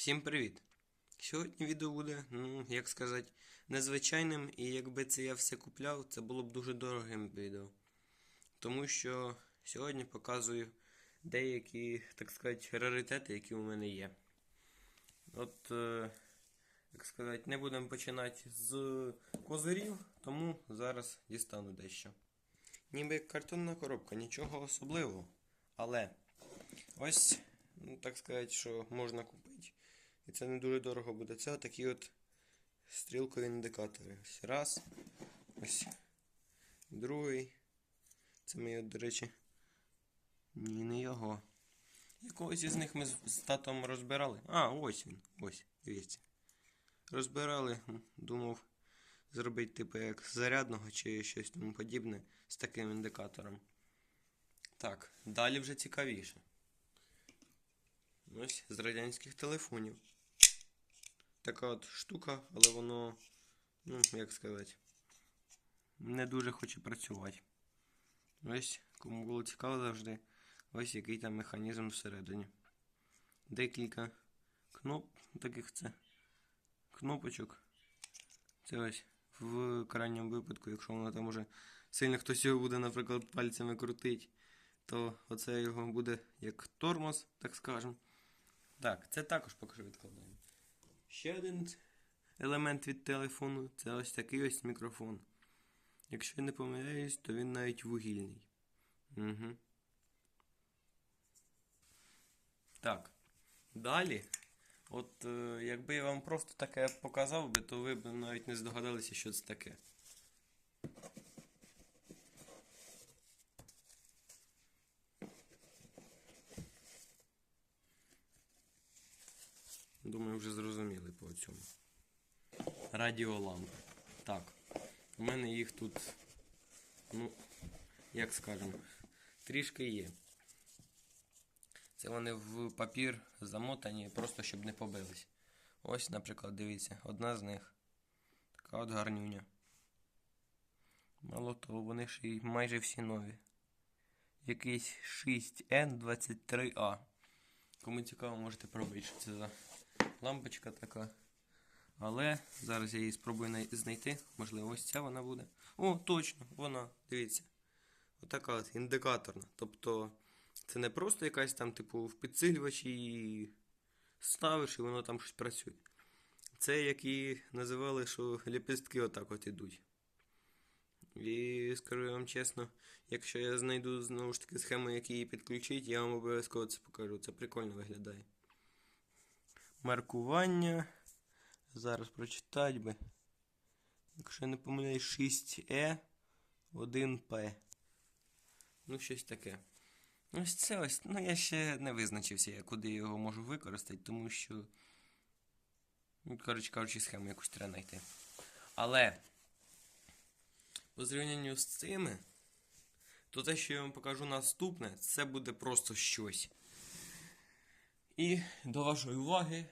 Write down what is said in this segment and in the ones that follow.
Всім привіт! Сьогодні відео буде, ну, як сказати, незвичайним, і якби це я все купляв, це було б дуже дорогим відео. Тому що сьогодні показую деякі, так сказати, раритети, які у мене є. От, е, як сказати, не будемо починати з козирів, тому зараз дістану дещо. Ніби картонна коробка, нічого особливого. Але ось, ну, так сказати, що можна купити. І це не дуже дорого буде. Це такі от стрілкові індикатори. Ось раз. Ось. Другий. Це от, до речі. Ні, не його. Якогось із них ми з татом розбирали. А, ось він. Ось, дивіться. Розбирали, думав зробити, типу, як зарядного чи щось тому подібне з таким індикатором. Так, далі вже цікавіше. Ось з радянських телефонів. Така от штука, але воно, ну, як сказати, не дуже хоче працювати. Ось, кому було цікаво завжди, ось який там механізм всередині. Декілька кноп, таких це кнопочок. Це ось в крайньому випадку, якщо воно там уже сильно хтось його буде, наприклад, пальцями крутить, то оце його буде як тормоз, так скажемо. Так, це також поки відкладаємо. Ще один елемент від телефону це ось такий ось мікрофон. Якщо я не помиляюсь, то він навіть вугільний. Угу. Так. Далі. От е, якби я вам просто таке показав би, то ви б навіть не здогадалися, що це таке. Думаю, вже зрозуміли по цьому. Радіолампи. Так. У мене їх тут, ну, як скажемо, трішки є. Це вони в папір замотані, просто щоб не побились. Ось, наприклад, дивіться, одна з них. Така от гарнюня. Мало того, вони ж і майже всі нові. Якийсь 6N23A. Кому цікаво, можете пробити, що це за лампочка така. Але зараз я її спробую знайти. Можливо, ось ця вона буде. О, точно, вона, дивіться. Отака от індикаторна. Тобто, це не просто якась там, типу, в підсилювачі її ставиш і воно там щось працює. Це як і називали, що ліпістки отак от ідуть. І скажу вам чесно, якщо я знайду знову ж таки схему, як її підключити, я вам обов'язково це покажу. Це прикольно виглядає. Маркування. Зараз прочитати би. Якщо я не помиляюсь, 6E 1P. Ну, щось таке. Ось це ось. Ну, я ще не визначився, я куди його можу використати, тому що. Ну, коротше кажучи, схему якусь треба знайти. Але. По зрівнянню з цими, то те, що я вам покажу наступне, це буде просто щось. І до вашої уваги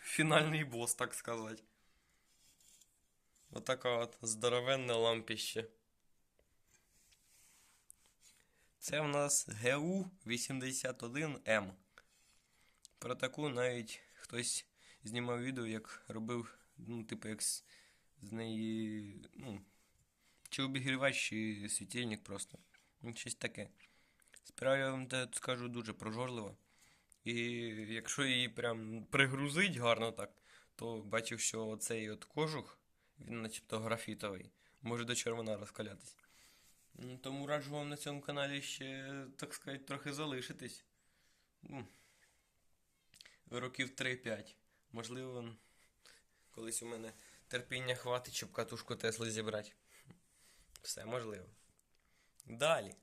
фінальний бос, так сказати. Отака от здоровенне лампище. Це в нас ГУ-81М. Про таку навіть хтось знімав відео, як робив, ну, типу, як з, з неї. Ну, чи обігрівач, чи світильник просто. Ну, щось таке. Справа я вам скажу дуже прожорливо. І якщо її прям пригрузить гарно так, то бачив, що оцей от кожух, він начебто графітовий, може до червона розкалятись. Ну, Тому раджу вам на цьому каналі ще, так сказати, трохи залишитись. Ну, років 3-5. Можливо, колись у мене терпіння хватить, щоб катушку Тесли зібрати. Все можливо. Далі.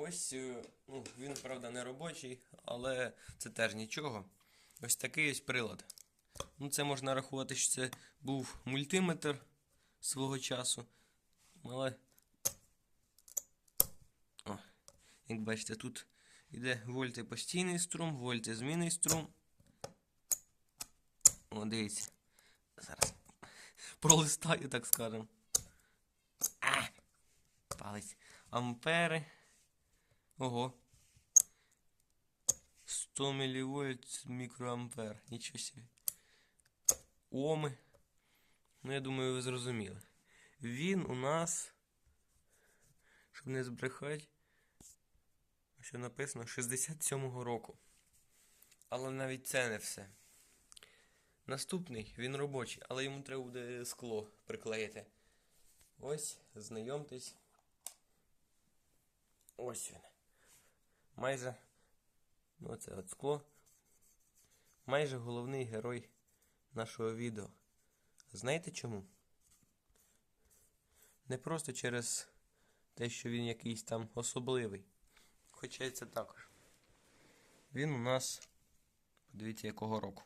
Ось, е, ну, він, правда, не робочий, але це теж нічого. Ось такий ось прилад. Ну, це можна рахувати, що це був мультиметр свого часу. Але. О, як бачите, тут йде вольти постійний струм, вольти змінний струм. О, дивіться. Зараз пролистаю, так скажемо. А! Палець. Ампери. Ого. 100 мВ мікроампер. Нічого собі. Оми. Ну, я думаю, ви зрозуміли. Він у нас, щоб не збрехати, що написано 67-го року. Але навіть це не все. Наступний він робочий, але йому треба буде скло приклеїти. Ось, знайомтесь. Ось він. Майже. Ну, це от скло. Майже головний герой нашого відео. Знаєте чому? Не просто через те, що він якийсь там особливий. Хоча і це також. Він у нас, подивіться, якого року.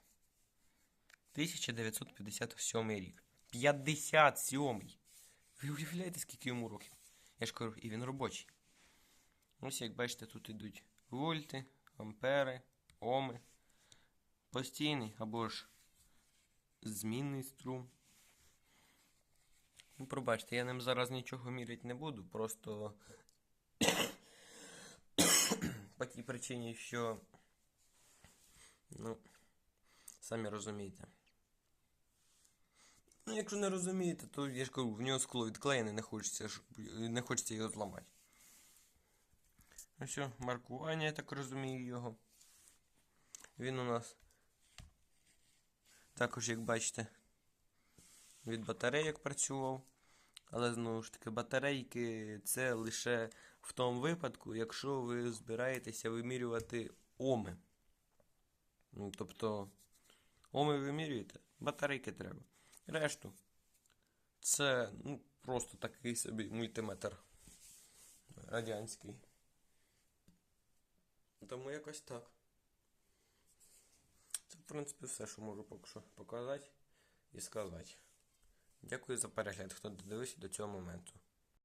1957 рік. 57-й! Ви уявляєте, скільки йому років? Я ж кажу, і він робочий. Ось як бачите, тут йдуть вольти, ампери, оми. Постійний або ж змінний струм. Ну, пробачте, я ним зараз нічого міряти не буду, просто по тій причині, що. Ну, самі розумієте. Ну, якщо не розумієте, то я ж кажу, в нього скло відклеєне, не хочеться, не хочеться його зламати. Ну все, маркування, я так розумію його. Він у нас також, як бачите, від батарейок працював. Але знову ж таки, батарейки це лише в тому випадку, якщо ви збираєтеся вимірювати оми. Ну, тобто, оми вимірюєте, батарейки треба. Решту. Це ну, просто такий собі мультиметр радянський. Тому якось так. Це, в принципі, все, що можу поки що показати і сказати. Дякую за перегляд, хто додивився до цього моменту.